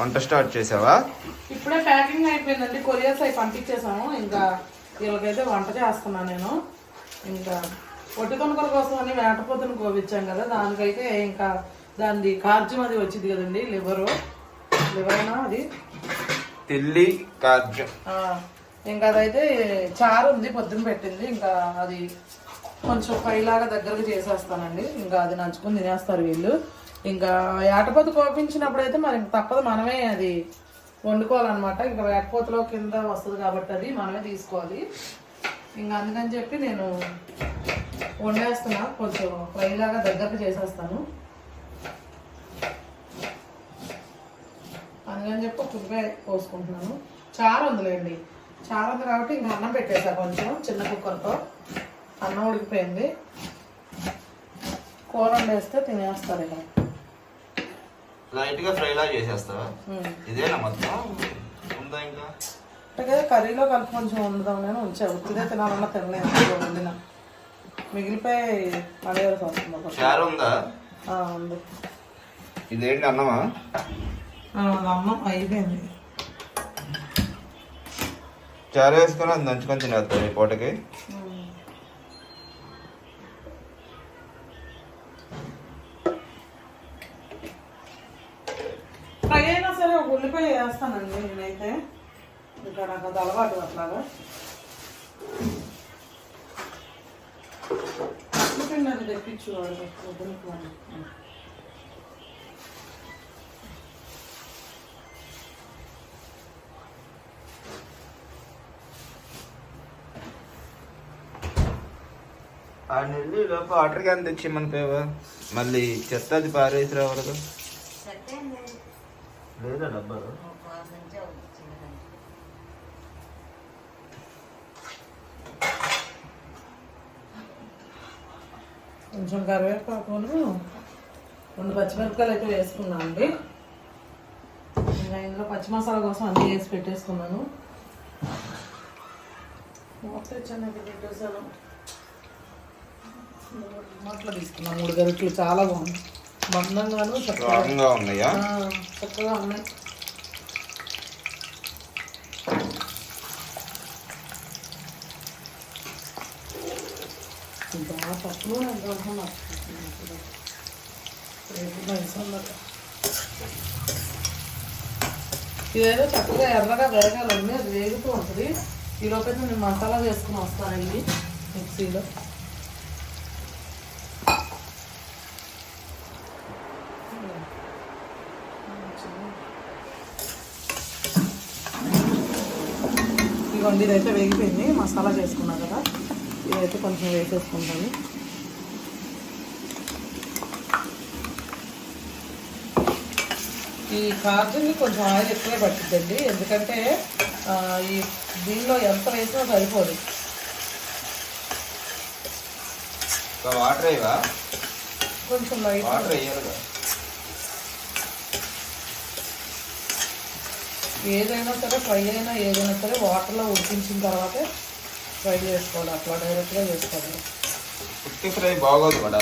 వంట స్టార్ట్ చేసావా? ఇప్పుడే ప్యాకింగ్ అయిపోయిందండి. కొరియర్స్ అవి పంపించేసాము. ఇంకా వీళ్ళకైతే వంట చేస్తున్నాను నేను. ఇంకా పొట్టి కొనుగోలు కోసం అని వేటపోతుని కోపించాం కదా. దానికైతే ఇంకా దానిది కార్జ్యం అది వచ్చింది కదండి. లివరు. లివరేనా అది? తిల్లి కార్జం ఆ, ఇంకా అదైతే చారు ఉంది పొద్దున పెట్టింది. ఇంకా అది కొంచెం ఫ్రైలాగా దగ్గరకు చేసేస్తానండి. ఇంకా అది నంచుకుని తినేస్తారు వీళ్ళు. ఇంకా ఏటపోతు కోపించినప్పుడు అయితే మరి ఇంక తప్పదు మనమే అది వండుకోవాలన్నమాట. ఇంకా వేటపోతలో కింద వస్తుంది కాబట్టి అది మనమే తీసుకోవాలి. ఇంకా అందుకని చెప్పి నేను వండేస్తున్నా. కొంచెం ఫ్రైలాగా దగ్గరకు చేసేస్తాను. అందుకని చెప్పి ఒక పోసుకుంటున్నాను చారు ఉందిలేండి చారు ఉంది కాబట్టి ఇంకా అన్నం పెట్టేసా కొంచెం చిన్న కుక్కర్తో. అన్నం ఉడికిపోయింది. కూర వండేస్తే తినేస్తారు ఇక లైట్గా ఫ్రైలా చేసేస్తావా? ఉమ్. ఇదేనా మొత్తం? ఉందా ఇంకా? అంటే కర్రీలో కలిపి కొంచెం వండుదాం నేను ఉంచా. ఉత్తిదే తినాలన్నా తినలేదు వండిన. మిగిలిపోయి పడేయాల్సి వస్తుంది. చారు ఉందా? ఆ, ఉంది. ఇదేంటి అన్నమా? అన్నం అయిపోయింది. చారు వేసుకొని అది నంచుకొని తినేస్తావు ఈ పూటకి ఉమ్. ఫ్రై అయినా సరే ఒక వేస్తానండి నేనైతే. ఇంకా నాకు అది అలవాటు అట్లాగా. పిండి అది తెప్పించు వాడు వద్దునుకు వాడు. ఆ నెల్లి లోపు వాటర్ క్యాన్ తెచ్చి మన పేవా మళ్ళీ చెత్త అది పారేసి రావడదు లేదా డబ్బా? కొంచెం కరివేపాకును రెండు పచ్చిమిరపకాయలు అయితే వేసుకున్నాను అండి. ఇంకా ఇందులో పచ్చి మసాలా కోసం అన్నీ వేసి పెట్టేసుకున్నాను. మూత తెచ్చాను ఇక్కడ పెట్టేసాను మాటలు తీసుకున్నాను మూడు గరిటలు చాలా బాగుంది. బంధంగాను చక్కగా ఉన్నాయా? ఆ, చక్కగా ఉన్నాయి ఇంకా పప్పులు ఎంత ఉంటుందో రేపు మైసమ్మర్. ఇదేదో చక్కగా ఎర్రగా వేగాలండి అది వేగుతూ ఉంటుంది. ఈ నేను మసాలా వేసుకుని వస్తానండి మిక్సీలో. ఇదిగోండి ఇదైతే వేగిపోయింది. మసాలా చేసుకున్నా కదా. ఇదైతే కొంచెం వేసేసుకుంటాను. ఈ కార్జుని కొంచెం ఆయిల్ ఎక్కువే పట్టిద్దండి. ఎందుకంటే ఈ దీనిలో ఎంత వేసినా సరిపోదు. వాటర్ అయ్యవా కొంచెం లైట్ వాటర్ వేయాలిగా. ఏదైనా సరే ఫ్రై అయినా ఏదైనా సరే వాటర్లో ఉడికించిన తర్వాతే ఫ్రై చేసుకోవాలి. అట్లా డైరెక్ట్గా చేసుకోవాలి. పుట్టి ఫ్రై బాగోదు కూడా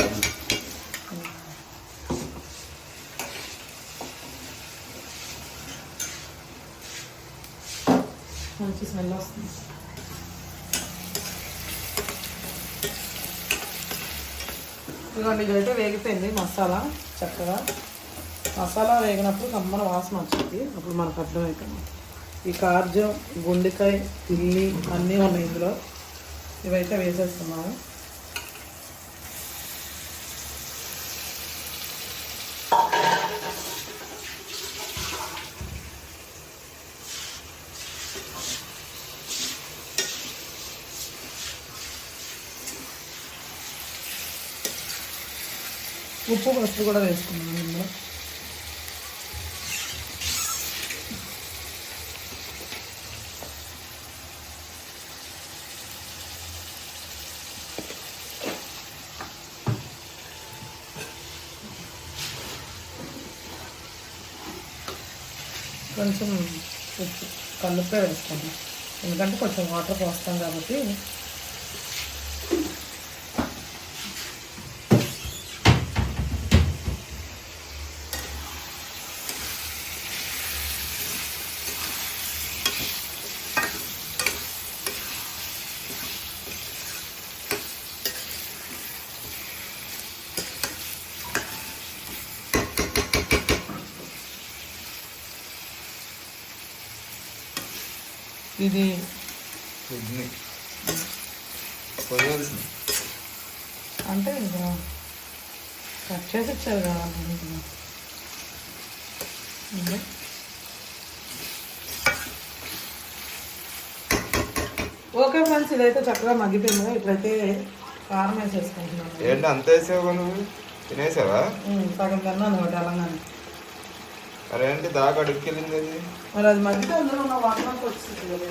మంచి స్మెల్ వస్తుంది ఇదిగోండి ఇదైతే వేగిపోయింది మసాలా చక్కగా. మసాలా వేగినప్పుడు కమ్మన వాసన వచ్చింది. అప్పుడు మనకు అర్థమవుతుంది ఈ కార్జం గుండెకాయ తిల్లి అన్నీ ఉన్నాయి ఇందులో. ఇవైతే వేసేస్తున్నాము. ఉప్పు పసుపు కూడా వేసుకున్నాను ఇందులో. కొంచెం ఉప్పు కల్లుపే వేసుకుంటాం ఎందుకంటే కొంచెం వాటర్ పోస్తాం కాబట్టి ఇది కిడ్నీ అంటే ఇంకా కట్ చేసి ఇచ్చారు కదా. ఓకే ఫ్రెండ్స్ ఇదైతే చక్కగా మగ్గిపోయింది. ఇట్లయితే కారం వేసేసుకుంటున్నాను. ఏంటి అంత వేసావు నువ్వు? తినేసావా? సగం తిన్నాను ఒకటి మరి ఏంటి దాకా అడుగుకెళ్ళింది అది మరి అది మగ్గితే అందులో ఉన్న వాటర్ అంతా వచ్చింది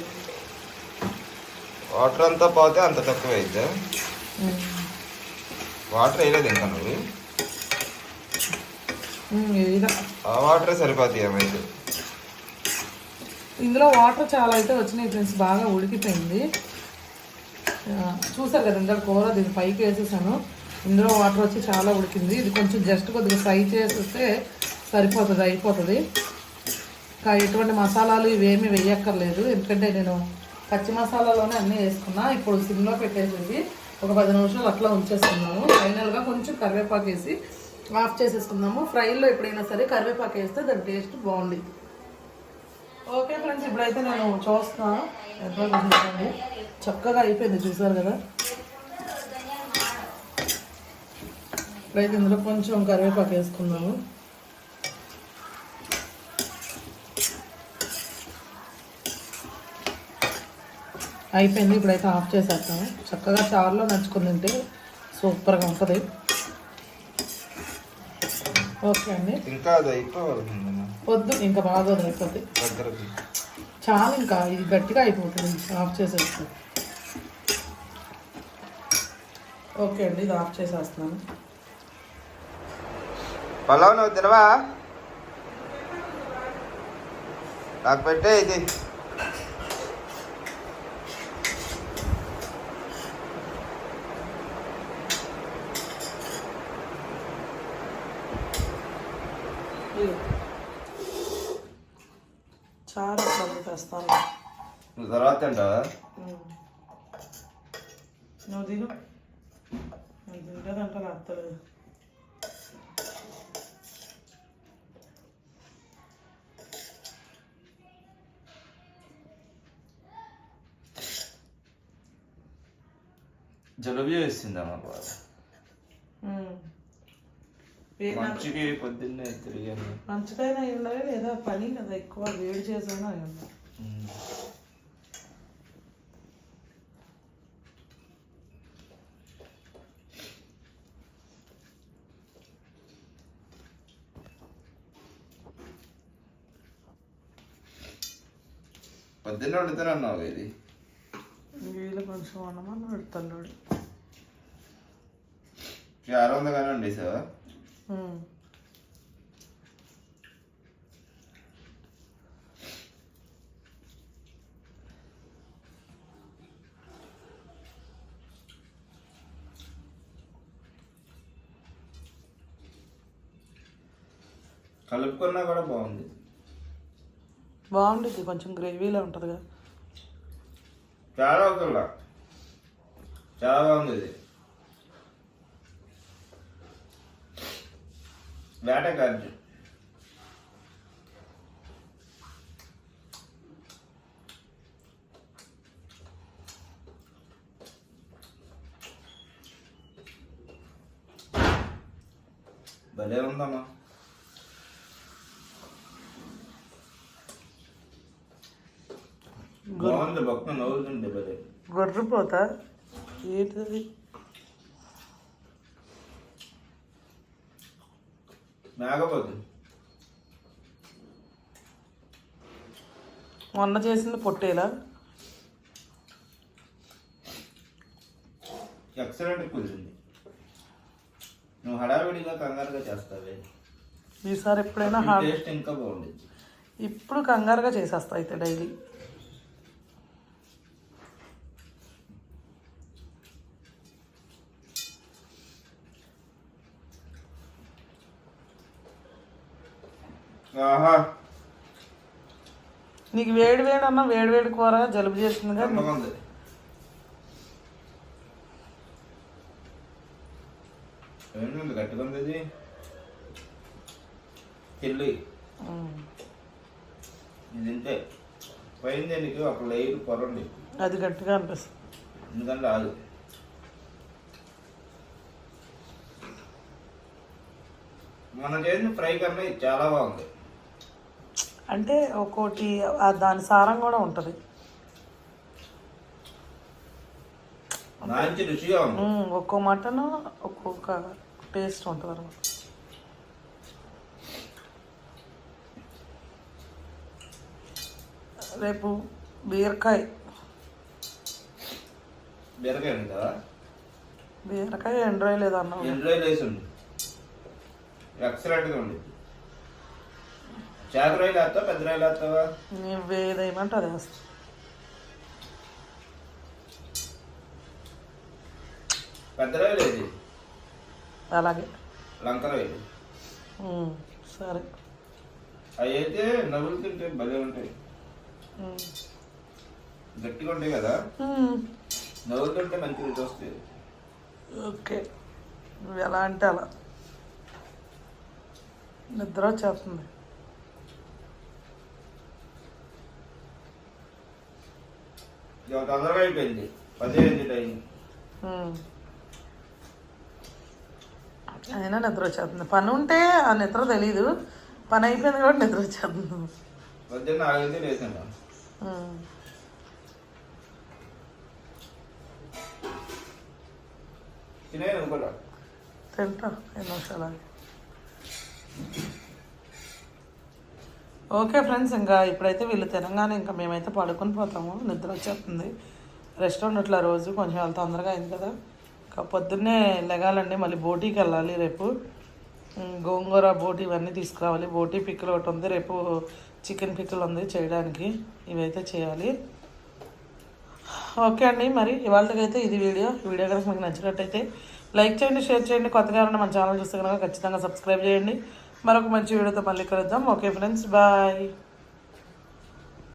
వాటర్ అంతా పోతే అంత తక్కువ అయితే. వాటర్ వేయలేదు ఇంకా నువ్వు? ఆ వాటరే సరిపోతాయి ఏమైతే ఇందులో వాటర్ చాలా అయితే వచ్చినాయి ఫ్రెండ్స్ బాగా ఉడికిపోయింది. చూసారు కదా ఇంకా కూర దీన్ని పైకి వేసేసాను. ఇందులో వాటర్ వచ్చి చాలా ఉడికింది. ఇది కొంచెం జస్ట్ కొద్దిగా ఫ్రై చేసేస్తే సరిపోతుంది అయిపోతుంది. ఇంకా ఎటువంటి మసాలాలు ఇవేమి వేయక్కర్లేదు. ఎందుకంటే నేను పచ్చి మసాలాలోనే అన్నీ వేసుకున్నా. ఇప్పుడు సిమ్లో పెట్టేసేసి ఒక పది నిమిషాలు అట్లా ఉంచేసుకున్నాము. ఫైనల్గా కొంచెం కరివేపాకు వేసి ఆఫ్ చేసేసుకుందాము. ఫ్రైలో ఎప్పుడైనా సరే కరివేపాకు వేస్తే దాని టేస్ట్ బాగుంది. ఓకే ఫ్రెండ్స్ ఇప్పుడైతే నేను చూస్తున్నాను. ఎంతో చక్కగా అయిపోయింది చూసారు కదా? ఇప్పుడైతే ఇందులో కొంచెం కరివేపాకు వేసుకున్నాము అయిపోయింది. ఇప్పుడైతే ఆఫ్ చేసేస్తాము చక్కగా చారులో నంచుకుని తింటే సూపర్గా ఉంటుంది. ఓకే అండి. ఇంకా అది వద్దు ఇంకా బాగా అయిపోతుంది చాలా ఇంకా ఇది గట్టిగా అయిపోతుంది. ఆఫ్ చేసేస్తాను ఓకే అండి ఇది ఆఫ్ చేసేస్తున్నాను. పలావ్ నువ్వు తినవా? నాకు పెట్టే ఇది. చాలా అట్లా తెస్తాను నువ్వు తర్వాత తింటావా నువ్వు తిను నేను తింటేదంటే అత్తలేదు జలుబు చేసిందమ్మా బాగా ఉమ్. వే- నాకు మంచికి పొద్దున్నే తిరిగాను. మంచిదైనా అయి ఉండాలి లేదా పని కదా ఎక్కువ వేడి చేసైనా అయి ఉండాలి. పొద్దున్నే వండుతానన్నావు ఇది వీళ్ళు కొంచెం అన్నమని పెడతాడు చాలా ఉందగానే వండేసావా? కలుపుకున్నా కూడా బాగుంది. బాగుంటుంది కొంచెం గ్రేవీలో ఉంటుంది కదా చాలా ఒకలా. చాలా బాగుంది ఇది. వేటగాడు భలే ఉందమ్మా. బాగుంది భక్తం నవ్వుతుంది భలే. గొర్రెపోతా. ఏంటిది? మేకపోతుంది మొన్న చేసింది పొట్టేలా? ఎక్సలెంట్ కుదిరింది. నువ్వు హడావిడిగా కంగారుగా చేస్తావే. ఈసారి ఎప్పుడైనా టేస్ట్ ఇంకా బాగుండేది. ఇప్పుడు కంగారుగా చేసేస్తా అయితే డైలీ. ఆహా. నీకు వేడి వేడి అన్న వేడి వేడి కూర జలుబు ఉంది. ఏంటండి గట్టిగా ఉంది ఇది. చిల్లి. ఉమ్. ఇది తింటే పైన దీనికి ఒక లేయర్ పొర ఉంది. అది గట్టిగా అనిపిస్తుంది. ఎందుకంటే మనం చేసిన ఫ్రై కన్నా ఇది చాలా బాగుంది. అంటే ఒక్కోటి దాని సారం కూడా ఉంటుంది. ఒక్కో మటన్ ఒక్కొక్క టేస్ట్ ఉంటుంది అనమాట రేపు బీరకాయ. బీరకాయ కదా బీరకాయ ఎండ్రాయి లేదన్నా వేసి ఉంది. ఎక్సలెంట్గా ఉంది వేస్తావా? పెద్ద రాయిలు వేస్తావా? అది వేస్తా పెద్ద ఏది అలాగే. లంక ఉమ్, సరే. అవి అయితే నవ్వులు తింటే భలే ఉంటాయి. ఉమ్. గట్టిగా ఉంటాయి కదా? ఉమ్, నవ్వులు తింటే మంచి రుచి వస్తుంది ఓకే. నువ్వు ఎలా అంటే అలా. నిద్ర వచ్చేస్తుంది. తొందరగా అయిపోయింది. పదిహేను టైం. అయినా నిద్ర వచ్చేస్తుంది. పని ఉంటే ఆ నిద్ర తెలీదు. పని అయిపోయింది కూడా నిద్ర వచ్చేస్తుంది. పొద్దున్న లేచాను. ఉమ్. తినే తింటా. ఐదు నిమిషాలు. ఓకే ఫ్రెండ్స్ ఇంకా ఇప్పుడైతే వీళ్ళు తినగానే ఇంకా మేమైతే పడుకొని పోతాము. నిద్ర వచ్చేస్తుంది. రెస్ట్ ఉండట్లే రోజు కొంచెం వాళ్ళ తొందరగా అయింది కదా. ఇంకా పొద్దున్నే లెగాలండి మళ్ళీ బోటీకి వెళ్ళాలి రేపు. గోంగూర బోటీ ఇవన్నీ తీసుకురావాలి. బోటీ పిక్కులు ఒకటి ఉంది రేపు చికెన్ పిక్కులు ఉంది చేయడానికి. ఇవైతే చేయాలి. ఓకే అండి మరి ఇవాళకైతే ఇది వీడియో. వీడియో కనుక మీకు నచ్చినట్టయితే లైక్ చేయండి షేర్ చేయండి. కొత్తగా ఉన్న మన ఛానల్ చూస్తే కనుక ఖచ్చితంగా సబ్స్క్రైబ్ చేయండి. మరొక మంచి వీడియోతో మళ్ళీ కలుద్దాం. Okay friends bye